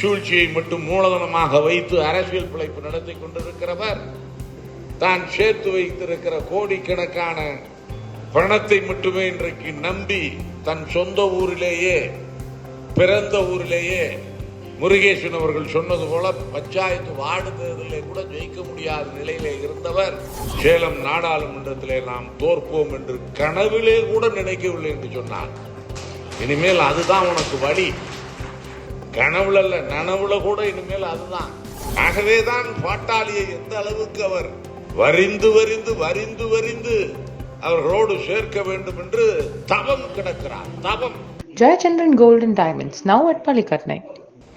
சூழ்ச்சியை மட்டும் மூலதனமாக வைத்து அரசியல் பிழைப்பு நடத்தி கொண்டிருக்கிறவர் தான் சேர்த்து வைத்திருக்கிற கோடிக்கணக்கான பணத்தை மட்டுமே இன்றைக்கு நம்பி தன் சொந்த ஊரிலேயே பிறந்த ஊரிலேயே முருகேசன் அவர்கள் சொன்னது போல பஞ்சாயத்து வார்டு தேர்தலில் கூட ஜெயிக்க முடியாத நிலையிலே இருந்தவர். சேலம் நாடாளுமன்றத்திலே நாம் தோற்போம் என்று கனவிலே கூட நினைக்கவில்லை என்று சொன்னார் இனிமேல் அதுதான் உனக்கு வழி. கனவுல அல்ல நனவுல கூட இனிமேல் அதுதான். ஆகவே தான் பாட்டாளியை எந்த அளவுக்கு அவர் வரிந்து வரிந்து வரிந்து வரிந்து அவர்களோடு சேர்க்க வேண்டும் என்று தவம் கிடக்கிறார். தவம். Gold and Diamonds, now at Palikatnai.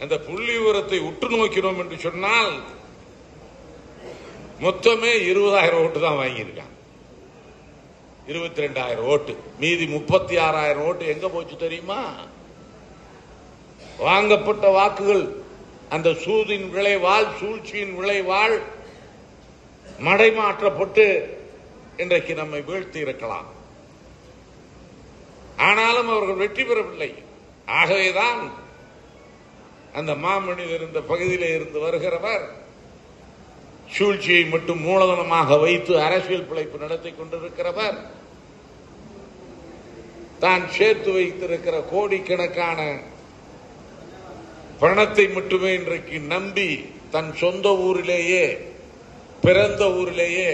அந்த புள்ளி விவரத்தை உற்று நோக்கினோம் என்று சொன்னால் மொத்தமே இருபதாயிரம் ஓட்டு தான் வாங்கியிருக்கான். இருபத்தி ரெண்டாயிரம் ஓட்டு மீதி முப்பத்தி ஆறாயிரம் ஓட்டு எங்க போச்சு தெரியுமா? வாங்கப்பட்ட வாக்குகள் அந்த சூதின் விளைவால் சூழ்ச்சியின் விளைவால் மடைமாற்றப்பட்டு இன்றைக்கு நம்மை வீழ்த்தி இருக்கலாம். ஆனாலும் அவர்கள் வெற்றி பெறவில்லை. ஆகவேதான் அந்த மாமனிதர் இருந்த பகுதியில் இருந்து வருகிறவர் சூழ்ச்சியை மட்டும் மூலதனமாக வைத்து அரசியல் பிழைப்பு நடத்தி கொண்டிருக்கிறவர். தான் சேர்த்து வைத்திருக்கிற கோடிக்கணக்கான பணத்தை மட்டுமே இன்றைக்கு நம்பி தன் சொந்த ஊரிலேயே பிறந்த ஊரிலேயே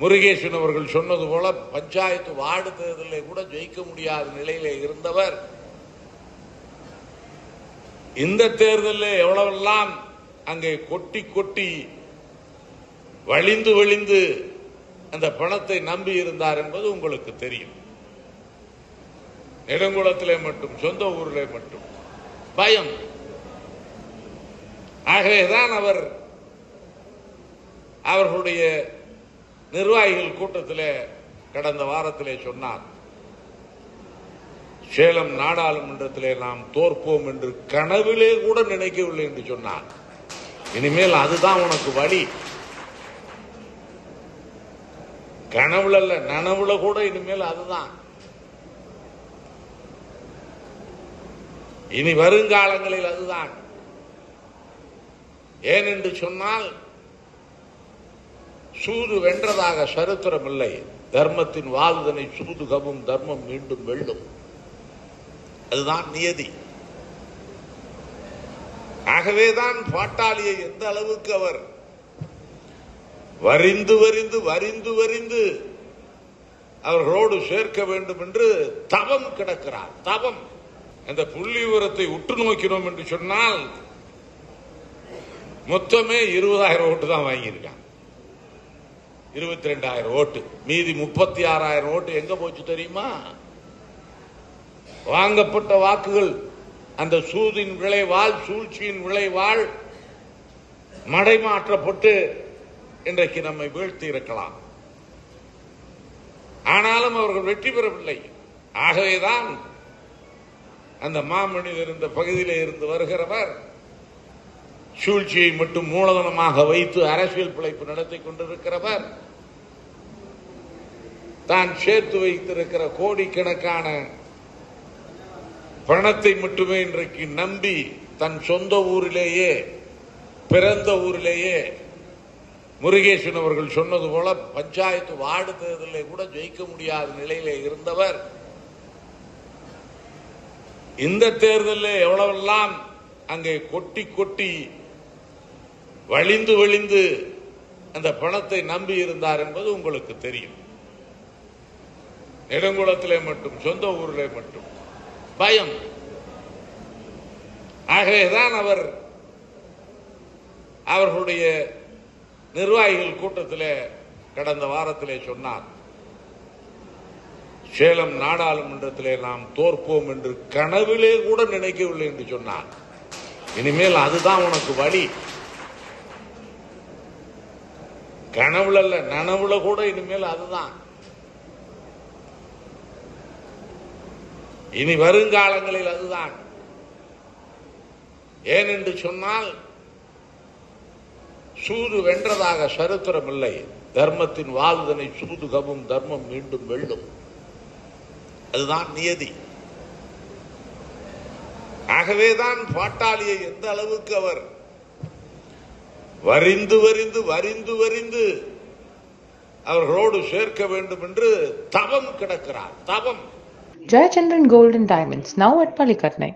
முருகேசன் அவர்கள் சொன்னது போல பஞ்சாயத்து வார்டு தேர்தலில் கூட ஜெயிக்க முடியாத நிலையில இருந்தவர். இந்த தேர்தலில் எவ்வளவெல்லாம் அங்கே கொட்டி கொட்டி வழிந்து வழிந்து அந்த பணத்தை நம்பி இருந்தார் என்பது உங்களுக்கு தெரியும். நெடுங்குளத்திலே மட்டும் சொந்த ஊரிலே மட்டும். பயம். ஆகவேதான் அவர் அவர்களுடைய நிர்வாகிகள் கூட்டத்திலே கடந்த வாரத்திலே சொன்னார் சேலம் நாடாளுமன்றத்திலே நாம் தோற்போம் என்று கனவிலே கூட நினைக்கவில்லை என்று சொன்னார். இனிமேல் அதுதான் உனக்கு வழி. கனவுல நனவுல கூட இனிமேல் அதுதான். இனி வருங்காலங்களில் அதுதான். ஏனென்று சொன்னால் சூது வென்றதாக சரித்திரம் இல்லை தர்மத்தின் வாழ்தனை சூது கவும் தர்மம் மீண்டும் வெல்லும். அதுதான் நியதி. ஆகவேதான் பாட்டாளியை எந்த அளவுக்கு அவர் வரிந்து வரிந்து வரிந்து வரிந்து அவர்களோடு சேர்க்க வேண்டும் என்று தவம் கிடக்கிறார். தவம். அந்த புள்ளி விவரத்தை உற்று நோக்கினோம் என்று சொன்னால் மொத்தமே இருபதாயிரம் ஓட்டு தான் வாங்கியிருக்கான். இருபத்தி ரெண்டாயிரம் ஓட்டு. மீதி முப்பத்தி ஆறாயிரம் ஓட்டு எங்க போச்சு தெரியுமா? வாங்கப்பட்ட வாக்குகள் அந்த சூதின் விளைவால் சூழ்ச்சியின் விளைவால் மடைமாற்றப்பட்டு இன்றைக்கு நம்மை வீழ்த்தி இருக்கலாம். ஆனாலும் அவர்கள் வெற்றி பெறவில்லை. ஆகவேதான் அந்த மாமனிதர் இருந்த பகுதியிலே இருந்து வருகிறவர். சூழ்ச்சியை மட்டும் மூலதனமாக வைத்து அரசியல் பிழைப்பு நடத்தி கொண்டிருக்கிறவர். தான் சேர்த்து வைத்திருக்கிற கோடிக்கணக்கான பணத்தை மட்டுமே இன்றைக்கு நம்பி தன் சொந்த ஊரிலேயே பிறந்த ஊரிலேயே முருகேசன் அவர்கள் சொன்னது போல பஞ்சாயத்து வார்டு தேர்தலில் கூட ஜெயிக்க முடியாத நிலையிலே இருந்தவர். இந்த தேர்தலில் எவ்வளவெல்லாம் அங்கே கொட்டி கொட்டி வழிந்து வழிந்து அந்த பணத்தை நம்பி இருந்தார் என்பது உங்களுக்கு தெரியும். நெடுங்குளத்திலே மட்டும் சொந்த ஊரிலே மட்டும். பயம். ஆகவேதான் அவர் அவர்களுடைய நிர்வாகிகள் கூட்டத்திலே கடந்த வாரத்திலே சொன்னார். சேலம் நாடாளுமன்றத்திலே நாம் தோற்போம் என்று கனவிலே கூட நினைக்கவில்லை என்று சொன்னான் இனிமேல் அதுதான் உனக்கு வழி. கனவுல அல்ல நனவுல கூட இனிமேல் அதுதான். இனி வருங்காலங்களில் அதுதான். ஏன் என்று சொன்னால் சூது வென்றதாக சரித்திரம் இல்லை தர்மத்தின் வாழ்தனை சூது கவும் தர்மம் மீண்டும் வெல்லும். அதுதான் நியதி. ஆகவேதான் பாட்டாளியை எந்த அளவுக்கு அவர் வரிந்து வரிந்து வரிந்து வரிந்து அவர்களோடு சேர்க்க வேண்டும் என்று தவம் கிடக்கிறார். தவம். Jayachandran golden diamonds now at பள்ளிக்கட்னை